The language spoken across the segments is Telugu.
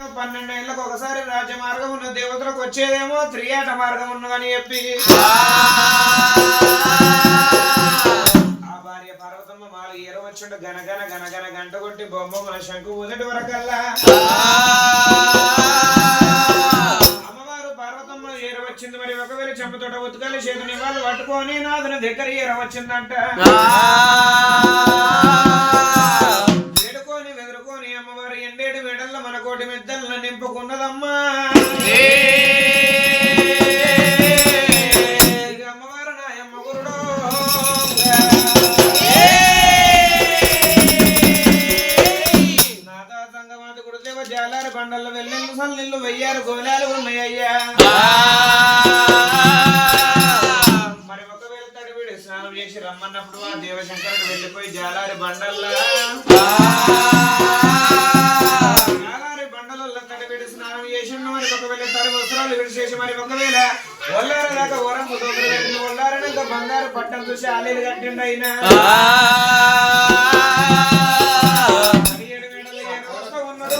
పన్నెండేళ్ళకు ఒకసారి రాజ్య మార్గం ఉన్న దేవతలకు వచ్చేదేమో త్రియాట మార్గం ఉన్నదని చెప్పి. ఆ భార్య పర్వతమ్మ మాలు ఏరవచ్చుండ గనగన గనగన గంట కొట్టి బొమ్మ మన శంకు మొదటి వరకల్లా. అమ్మవారు పార్వతమ్మ ఏరవచ్చింది మరి ఒకవేళ చెంపతోట ఉతకాలి చేతుని వాళ్ళు పట్టుకొని నాదుని దగ్గర ఏరవచ్చిందంట మెద్దలను నింపుకున్నదమ్మా. అమ్మవారు నాయమ్మ గురుడో. నాదా సంగమాత గురుదేవ జాలారి బండల్లో వెళ్ళిళ్ళు సల్లిళ్ళు వెయ్యారు గోలాలు ఉన్నాయ్యా మరి ఒకవేళ తడివిడి స్నానం చేసి రమ్మన్నప్పుడు ఆ దేవశంకరుడు వెళ్ళిపోయి జాలారి బండల్లా. కట్టిన ఒల్లారని బంగారు పట్టం చూసి ఆలీలు కట్టిండు ఉన్నాడు ఉన్నాడు.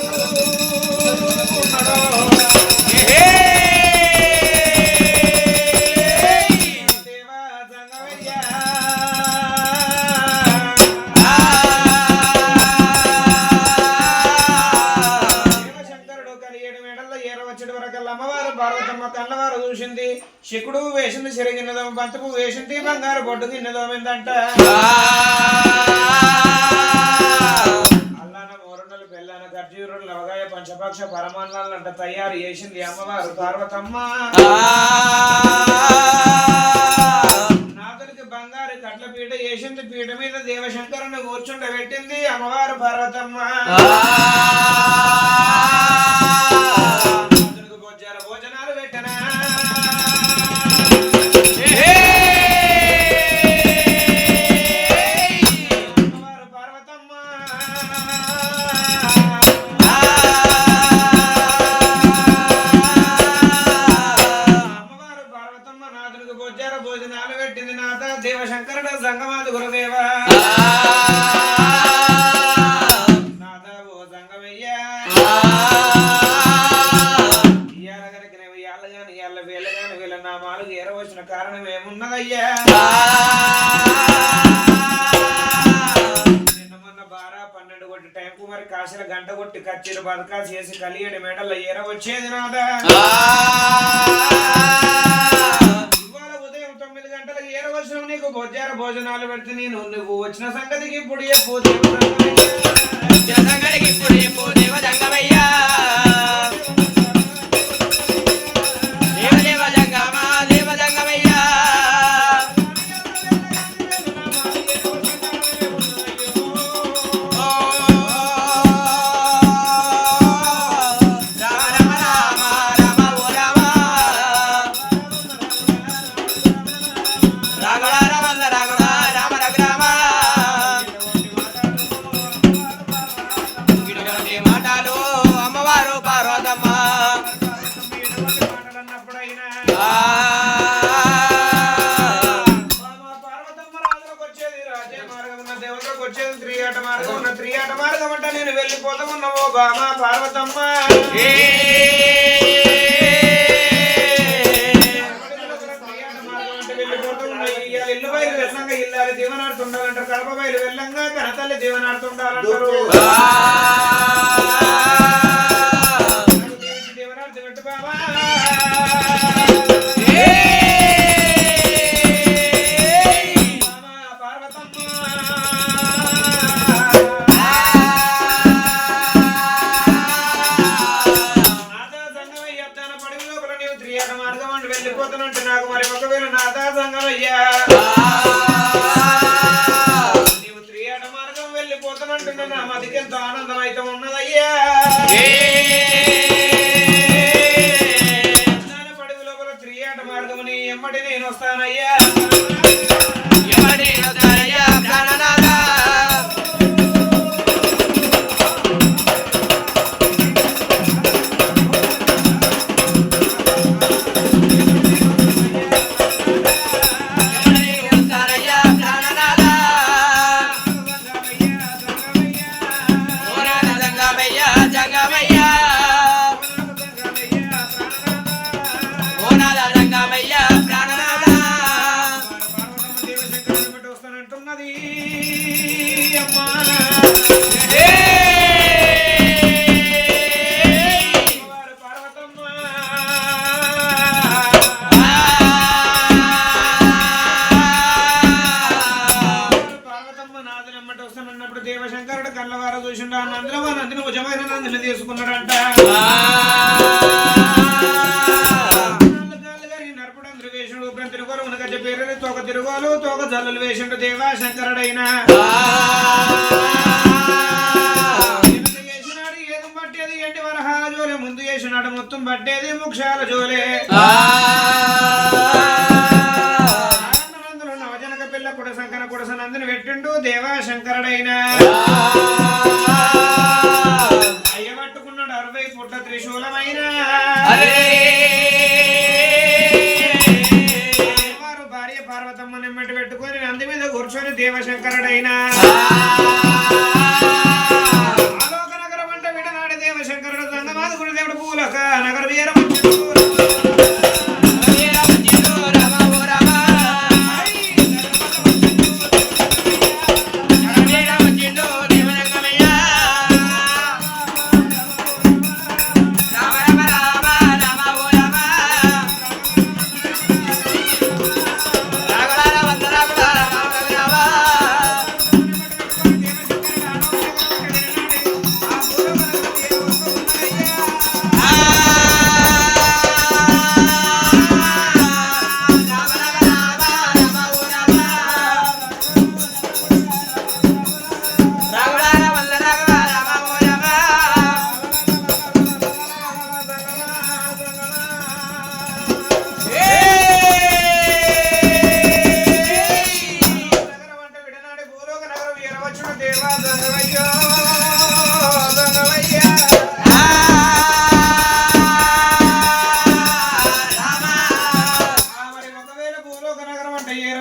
వేసింది సిరిగిన్నదోమ బంతపు వేసింది బంగారు బొడ్డు గిన్నెదోమిందంట అల్లాన మోరుండలు పెళ్ళాన ఖర్జూరులు లవగాయ పంచపక్ష పరమాన్నాలంట తయారు చేసింది అమ్మవారు పార్వతమ్మ. నాదుడికి బంగారు కట్ల పీట వేసింది పీట మీద దేవశంకరుని కూర్చుండబెట్టింది అమ్మవారు పార్వతమ్మ. అమ్మవారు గాని ఇయ్యాల వేళ గాని వీళ్ళ నామాలు ఏరవచ్చిన కారణం ఏమున్నదయ్యా? నిన్న మొన్న బారా పన్నెండు కొట్టి టైంకు మరి కాసిన గంట కొట్టి కచ్చిలు బతకాలు చేసి కలియడి మెడల ఏర వచ్చేది నాదా ఇవాళ ఉదయం తొమ్మిది గంటలకు ఏర వచ్చిన నీకు. భోజన భోజనాలు పెడితే నేను నువ్వు వచ్చిన సంగతికి ఇప్పుడు పార్వతమ్మ అన్నప్పుడైనా ఆ వచ్చేది త్రియాట మార్గం అంటే నేను వెళ్ళిపోతా ఉన్నావు బామ పార్వతమ్మ ఇల్లు బయలు వెళ్ళంగా ఇల్లాలి దీవనాడుతుండాలంటారు కడప బయలు వెళ్ళంగా కనతల్లి దీవనాడుతుండాలంటారు త్రియాట మార్గం వెళ్ళిపోతున్నట్టు నా మదికి ఎంతో ఆనందం అయితే ఉన్నదయ్యా. నమ్మట వస్తానన్నప్పుడు దేవశంకరుడు కళ్ళవార చూసిండు ఆ నందిలో ఆ నందిని భుజమైన నందిని తీసుకున్నాడంట. వేషుడు తిరుగులు ఉనకజ పేరు తోక తిరుగులు తోక జల్లులు వేసిండు దేవాశంకరుడైన. ఏది పట్టేది ఎండి వరహాల జోలే ముందు చేసినాడు మొత్తం పట్టేది ముక్షాల జోలే. కుడసనందుని పెట్టిండు దేవా శంకరుడైన అయ్య పట్టుకున్నాడు అరవై పుట్ల త్రిశూలమైన. వారు భార్య పార్వతమ్మ నిమ్మటి పెట్టుకొని నంది మీద కూర్చొని దేవశంకరుడైన.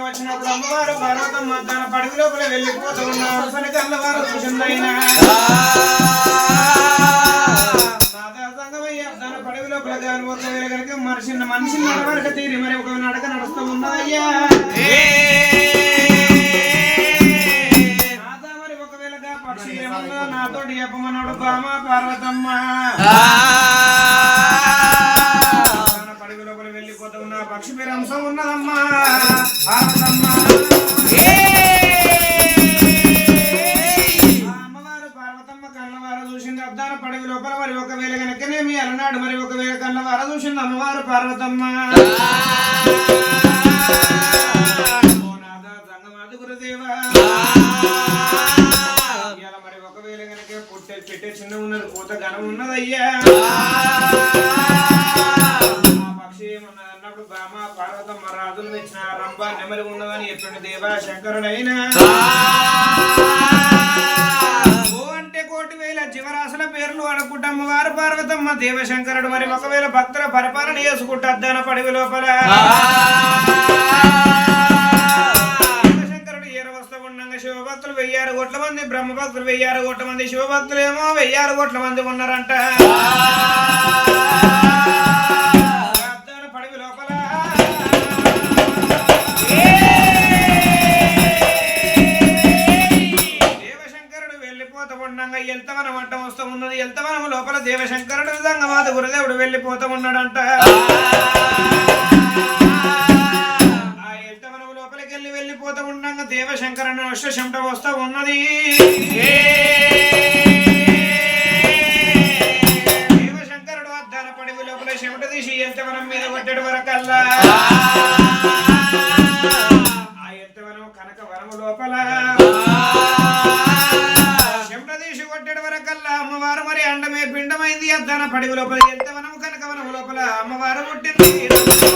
వచ్చినప్పుడు అమ్మవారు పార్వతమ్మ తన పడుగు లోపల వెళ్ళిపోతూ ఉన్నారు కళ్ళవారు చూసిందైనా తన పడుగు లోపల ఒకవేళ కనుక మనిషి మనిషి నడవరక తీరి మరి ఒక నడక నడుస్తూ ఏమన్నా నాతోటి చెప్పమన్నాడు బామ పార్వతమ్మ. పడుగు లోపల వెళ్ళిపోతూ ఉన్న పక్షి పేరు అంశం ఉన్నదమ్మా. అమ్మవారు పార్వతమ్మ కన్నవారు చూసింది అద్దాల పడవి లోపల మరి ఒకవేళ కనుకనేమి అలనాడు మరి ఒకవేళ కన్నవారు చూసింది అమ్మవారు పార్వతమ్మ. ఓ నాథ సంగమాది గురుదేవా. ఇవాళ మరి ఒకవేళ పుట్టే పెట్టే చిన్న ఉన్నది పూత ఘనం ఉన్నదయ్యా. బామ పార్వతమ్మ రాజులు మెచ్చిన రంభ నెమలి ఉన్నదని చెప్పిన దేవా శంకరుడైనా ఓ అంటే కోటి వేల జీవరాశుల పేర్లు అడుగుటమ్మ వారు పార్వతమ్మ దేవశంకరుడు మరి ఒకవేళ భక్తుల పరిపాలన చేసుకుంటాద్దన పడివి లోపల. శివభక్తులు వెయ్యారు కోట్ల మంది బ్రహ్మ భక్తులు వెయ్యారు కోట్ల మంది శివభక్తులు ఏమో వెయ్యారు కోట్ల మంది ఉన్నారంట. వెళ్ళిపోతూ ఉండగా ఎల్తవనం అంట వస్తూ ఉన్నది. ఎల్తవనం లోపల దేవశంకరుడు సంగమాత గురుదేవుడు వెళ్ళిపోతూ ఉన్నాడంట. ఆ ఎల్తవనం లోపలికి వెళ్ళి వెళ్ళిపోతూ ఉండగా దేవశంకరుని అశ్వశంట వస్తూ ఉన్నది. దేవశంకరుడు అద్దాల పడివి లోపల చెమట తీసి ఎల్తవనం మీద కొట్టడు వరకల్లా. పడివు లోపల ఎంత వనము కనుక వనము లోపల? అమ్మవారు పుట్టింది.